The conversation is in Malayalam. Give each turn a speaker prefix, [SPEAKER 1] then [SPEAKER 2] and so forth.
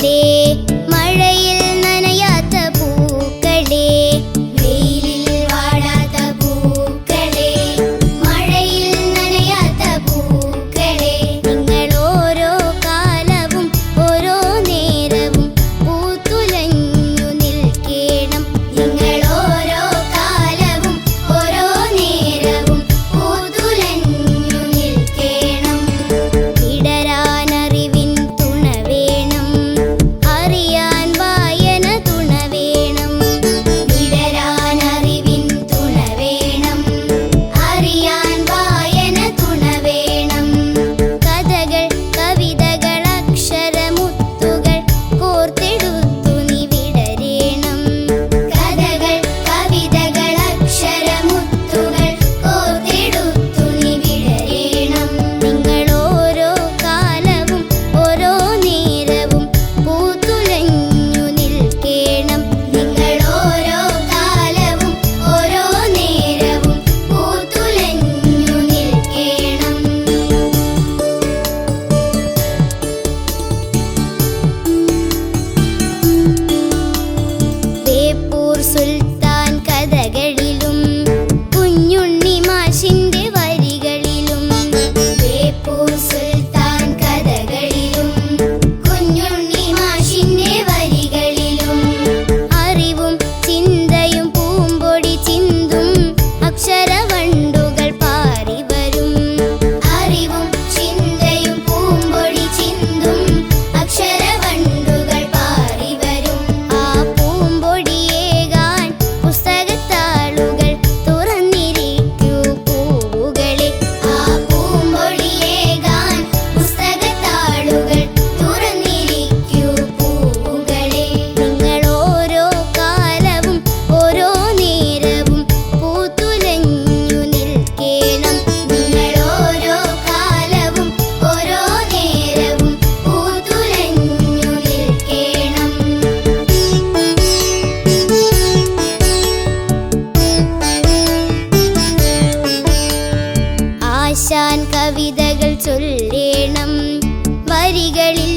[SPEAKER 1] deh ചൊല്ലേണം വരികളിൽ